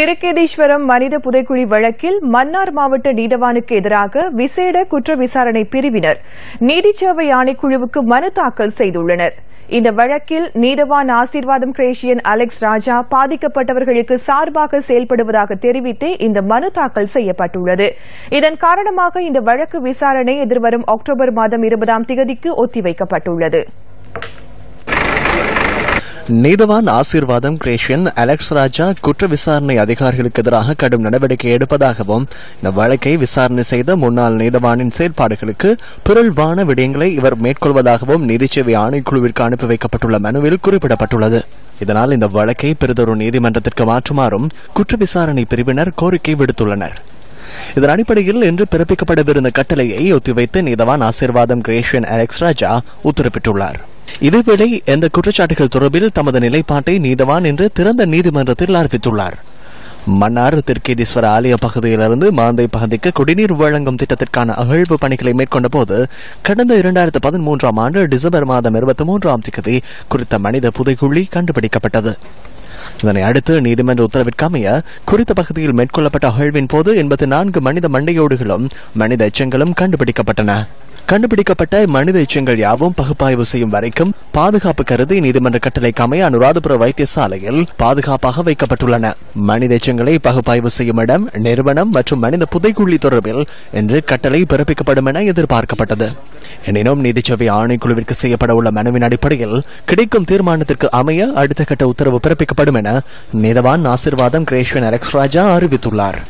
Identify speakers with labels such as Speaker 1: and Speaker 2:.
Speaker 1: திருக்கேதீஸ்வரம் மனித புதைக்குழி வழக்கில் மன்னார் மாவட்ட நீதவானுக்கு எதிராக விசேட குற்ற விசாரணை பிரிவினர். நீதிச்சேவை ஆணைக்குழுவுக்கு மனு தாக்கல் செய்துள்ளனர். இந்த வழக்கில் நீதவான் ஆசீர்வாதம் கிரேஷியன் அலெக்ஸ் ராஜா பாதிக்கப்பட்டவர்களுக்கு சார்பாக செயல்படுவதாக தெரிவித்து இந்த மனு தாக்கல் செய்யப்பட்டுள்ளது. இதன் காரணமாக இந்த வழக்கு விசாரணை எதிர்வரும் அக்டோபர் மாதம் இருபதாம் தேதிக்கு ஒத்திவைக்கப்பட்டுள்ளது.
Speaker 2: நீதவான் ஆசீர்வாதம் கிரேஷியன் அலெக்ஸ் ராஜா குற்ற விசாரணை அதிகாரிகளுக்கு எதிராக கடும் நடவடிக்கை எடுப்பதாகவும் இந்த வழக்கை விசாரணை செய்த முன்னாள் நீதவானின் செயல்பாடுகளுக்கு பிறழ்வான விடயங்களை இவர் மேற்கொள்வதாகவும் நீதிச்சேவை ஆணைக்குழுவிற்கு அனுப்பி வைக்கப்பட்டுள்ள மனுவில் குறிப்பிடப்பட்டுள்ளது. இதனால் இந்த வழக்கை பெரிதொரு நீதிமன்றத்திற்கு மாற்றுமாறும் குற்ற விசாரணை பிரிவினர் கோரிக்கை விடுத்துள்ளனர். இதன் அடிப்படையில் இன்று பிறப்பிக்கப்படவிருந்த கட்டளையை ஒத்திவைத்து நீதவான் ஆசீர்வாதம் கிரேஷியன் அலெக்ஸ் ராஜா உத்தரவிட்டுள்ளார். இதேவேளை எந்த குற்றச்சாட்டுகள் தொடர்பில் தமது நிலைப்பாட்டை நீதவான் என்று திறந்த நீதிமன்றத்தில் அறிவித்துள்ளார். மன்னார் திருக்கேதீஸ்வர ஆலய பகுதியிலிருந்து மாந்தை பகுதிக்கு குடிநீர் வழங்கும் திட்டத்திற்கான அகழ்வு பணிகளை மேற்கொண்ட போது கடந்த இரண்டாயிரத்து பதிமூன்றாம் ஆண்டு டிசம்பர் மாதம் இருபத்தி மூன்றாம் தேதி குறித்த மனித புதைக்குழி கண்டுபிடிக்கப்பட்டது. இதனை அடுத்து நீதிமன்ற உத்தரவிற்கமைய குறித்த பகுதியில் மேற்கொள்ளப்பட்ட அகழ்வின் போது எண்பத்தி நான்கு மனித மண்டையோடுகளும் மனித எச்சங்களும் கண்டுபிடிக்கப்பட்டன. கண்டுபிடிக்கப்பட்ட மனித எச்சங்கள் யாவும் பகுப்பாய்வு செய்யும் வரைக்கும் பாதுகாப்பு கருதி நீதிமன்ற கட்டளைக்கு அமைய அனுராதபுர வைத்தியசாலையில் பாதுகாப்பாக வைக்கப்பட்டுள்ளன. மனித எச்சங்களை பகுப்பாய்வு செய்யும் இடம் நிறுவனம் மற்றும் மனித புதைக்குழி தொடர்பில் இன்று கட்டளை பிறப்பிக்கப்படும் என எதிர்பார்க்கப்பட்டது. எனினும் நிதிச்சபை ஆணைக்குழுவிற்கு செய்யப்பட உள்ள மனுவின் அடிப்படையில் கிடைக்கும் தீர்மானத்திற்கு அமைய அடுத்த கட்ட உத்தரவு பிறப்பிக்கப்படும் என நீதவான் ஆசிர்வாதம் கிரேஷ்வன் அலெக்ஸ் ராஜா அறிவித்துள்ளார்.